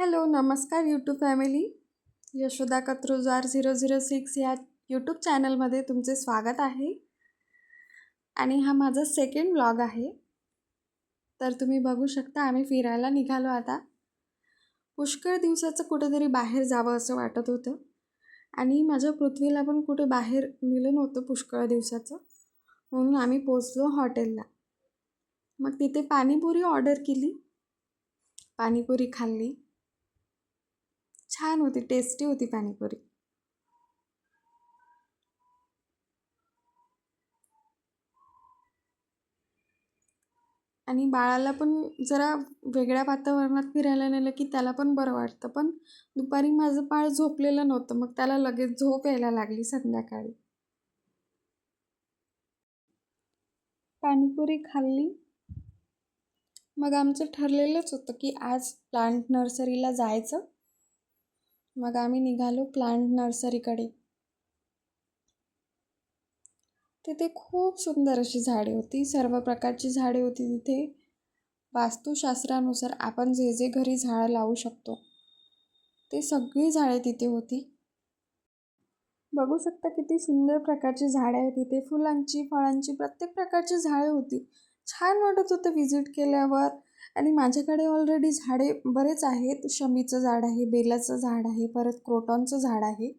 Hello नमस्कार YouTube family Yashoda कत्रुजार zero zero six या यूट्यूब चॅनलमध्ये तुमचे स्वागत आहे. आणि हा माझा सेकंड ब्लॉग आहे. तर तुम्ही बघू शकता आम्ही फिरायला निघालो आता. पुष्कळ दिवसाचं कुठेतरी बाहेर जावं असं वाटत होतं. आणि माझ्या पृथ्वीला पण कुठे बाहेर नेलं नव्हतं पुष्कळ दिवसाचं. म्हणून आम्ही पोचलो हॉटेलला. मग तिथे पाणीपुरी ऑर्डर केली. पाणीपुरी खाल्ली. छान होती टेस्टी होती पाणीपुरी आणि बाळाला पण जरा वेगळ्या वातावरणात फिरायला नेलं की त्याला पण बरं वाटतं. पण दुपारी माझं बाळ झोपलेलं नव्हतं मग त्याला लगेच झोप यायला लागली संध्याकाळी. पाणीपुरी खाल्ली. मग आमचं ठरलेलंच होतं की आज प्लांट नर्सरीला जायचं. मग आम्ही निघालो प्लांट नर्सरीकडे. तिथे खूप सुंदर अशी झाडे होती. सर्व प्रकारची झाडे होती तिथे. वास्तुशास्त्रानुसार आपण जे जे घरी झाडं लावू शकतो ते सगळी झाडे तिथे होती. बघू शकता किती सुंदर प्रकारची झाडे आहेत तिथे. फुलांची फळांची प्रत्येक प्रकारची झाडे होती. छान वाटत होतं व्हिजिट केल्यावर. आणि माझ्याकडे ऑलरेडी झाडे बरेच आहेत. शमीचं झाड आहे बेलाचं झाड आहे परत क्रोटॉनचं झाड आहे.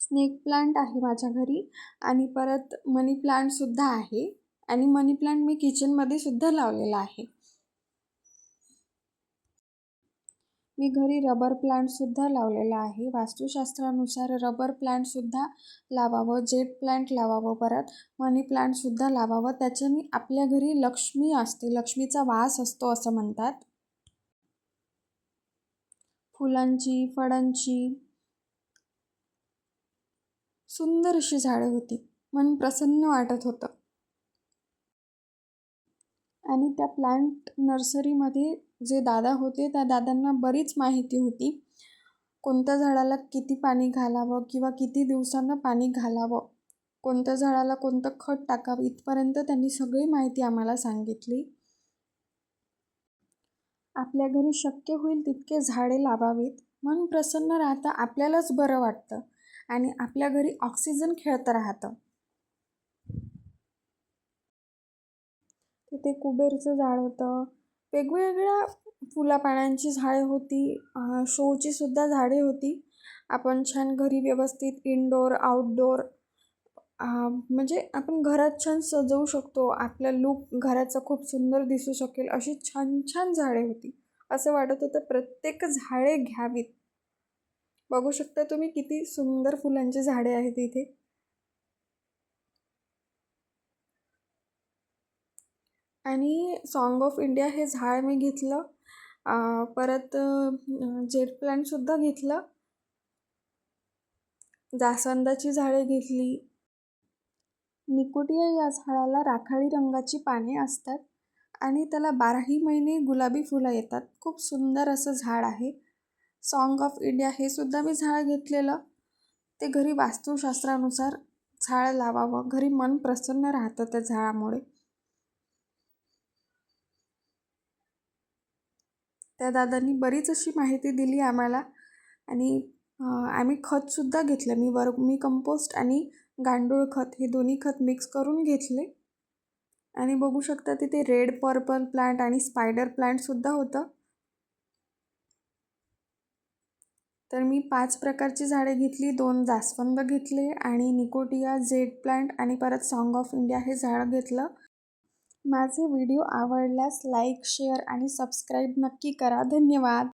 स्नेक प्लांट आहे माझ्या घरी आणि परत मनी प्लांटसुद्धा आहे. आणि मनी प्लांट मी किचनमध्ये सुद्धा लावलेला आहे. मी घरी रबर प्लांटसुद्धा लावलेला आहे. वास्तुशास्त्रानुसार रबर प्लांटसुद्धा लावावं जेट प्लांट लावावं परत मनी प्लांटसुद्धा लावावं. त्याच्याने आपल्या घरी लक्ष्मी असते लक्ष्मीचा वास असतो असं म्हणतात. फुलांची फळांची सुंदर अशी झाडं होती. मन प्रसन्न वाटत होतं. आणि त्या प्लांट नर्सरीमध्ये जे दादा होते त्या दादांना बरीच माहिती होती. कोणत्या झाडाला किती पाणी घालावं किंवा किती दिवसांना पाणी घालावं? कोणत्या झाडाला कोणतं खत टाकावं? इथपर्यंत त्यांनी सगळी माहिती आम्हाला सांगितली. आपल्या घरी शक्य होईल तितके झाडे लावावीत. मन प्रसन्न राहतं आपल्यालाच बरं वाटतं आणि आपल्या घरी ऑक्सिजन खेळतं राहतं. तिथे कुबेरचं झाड होतं. वेगवेगळ्या फुलापानांची झाडे होती. शोची सुद्धा झाडे होती. आपण छान घरी व्यवस्थित इनडोअर आउटडोअर म्हणजे आपण घरात छान सजवू शकतो. आपला लुक घराचं खूप सुंदर दिसू शकेल अशी छान छान झाडे होती. असं वाटत होतं प्रत्येक झाडे घ्यावीत. बघू शकता तुम्ही किती सुंदर फुलांची झाडे आहेत इथे. आणि सॉन्ग ऑफ इंडिया हे झाड मी घेतलं. परत जेट प्लांटसुद्धा घेतलं. जास्वंदाची झाडे घेतली. निकोटिया या झाडाला राखाडी रंगाची पाने असतात आणि त्याला बाराही महिने गुलाबी फुलं येतात. खूप सुंदर असं झाड आहे. सॉन्ग ऑफ इंडिया हे सुद्धा मी झाड घेतलेलं. ते घरी वास्तुशास्त्रानुसार झाड लावावं. घरी मन प्रसन्न राहतं त्या झाडामुळे. त्या दादांनी बरीच अशी माहिती दिली आम्हाला. आणि आम्ही खतसुद्धा घेतलं. मी वर मी कंपोस्ट आणि गांडूळ खत हे दोन्ही खत मिक्स करून घेतले. आणि बघू शकता तिथे रेड पर्पल प्लांट आणि स्पायडर प्लांटसुद्धा होतं. तर मी पाच प्रकारची झाडे घेतली दोन जास्वंद घेतले आणि निकोटिया जेड प्लांट आणि परत सॉन्ग ऑफ इंडिया हे झाड घेतलं. माझे व्हिडिओ आवडल्यास लाईक शेअर आणि सबस्क्राईब नक्की करा. धन्यवाद.